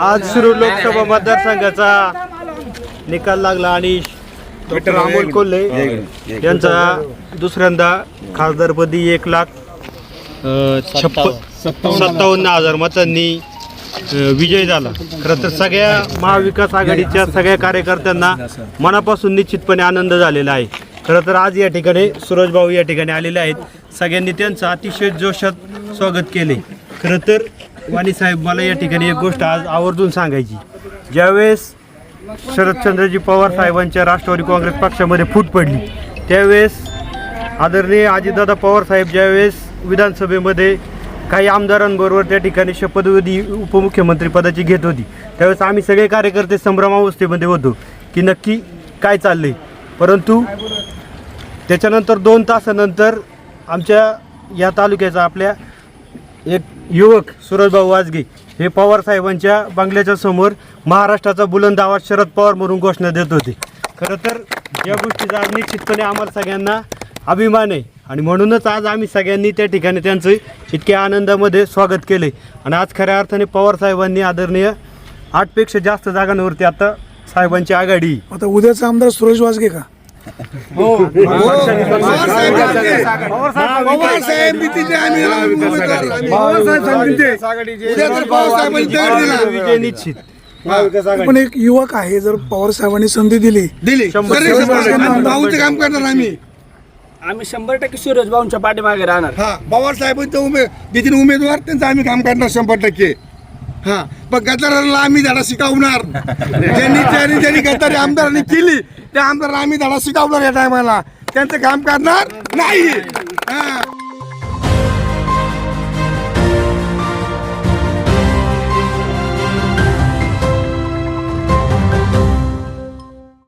आज सुरू लोकसभा मतदारसंघाचा निकाल लागला आणि डॉक्टर अमोल कोल्हे यांचा दुसऱ्यांदा खासदारपदी एक लाख छप्पन सत्तावन्न हजार मतांनी विजय झाला. खरं तर सगळ्या महाविकास आघाडीच्या सगळ्या कार्यकर्त्यांना मनापासून निश्चितपणे आनंद झालेला आहे. खरं तर आज या ठिकाणी सूरज भाऊ या ठिकाणी आलेले आहेत. सगळ्यांनी त्यांचं अतिशय जोशात स्वागत केले. खरं तर वाणी साहेब मला या ठिकाणी एक गोष्ट आज आवर्जून सांगायची. ज्यावेळेस शरदचंद्रजी पवार साहेबांच्या राष्ट्रवादी काँग्रेस पक्षामध्ये फूट पडली त्यावेळेस आदरणीय अजितदादा पवार साहेब ज्यावेळेस विधानसभेमध्ये काही आमदारांबरोबर त्या ठिकाणी शपथविधी उपमुख्यमंत्रीपदाची घेत होती त्यावेळेस आम्ही सगळे कार्यकर्ते संभ्रमावस्थेमध्ये होतो की नक्की काय चाललंय. परंतु त्याच्यानंतर दोन तासानंतर आमच्या या तालुक्याचा आपल्या एक युवक सूरजभाऊ वाजगे हे पवार साहेबांच्या बंगल्याच्या समोर महाराष्ट्राचा बुलंद आवाज शरद पवार म्हणून घोषणा देत होते. खरं तर या गोष्टीचा आज निश्चितपणे आम्हाला सगळ्यांना अभिमान आहे. आणि म्हणूनच आज आम्ही सगळ्यांनी त्या ठिकाणी त्यांचं इतक्या आनंदामध्ये स्वागत केले आणि आज खऱ्या अर्थाने पवार साहेबांनी आदरणीय आठपेक्षा जास्त जागांवरती आता साहेबांची आघाडी. आता उद्याचा आमदार सुरेश वाजगे का? पवार साहेब आम्ही विजय निश्चित. पण एक युवक आहे जर पवार साहेबांनी संधी दिली. दिली. भाऊचं काम करणार आम्ही. आम्ही शंभर टक्के सूरज भाऊंच्या पाठीमागे राहणार. हा. पवार साहेबांचे उमे देतील उमेदवार त्यांचं आम्ही काम करणार शंभर टक्के. हा. पण गद्दारांना आम्ही धडा शिकवणार. ज्यांनी ज्यांनी ज्यांनी गद्दारी आमदारांनी केली त्या आमदारांना आम्ही धडा शिकवणार या टायमाला त्यांचं काम करणार नाही. हा.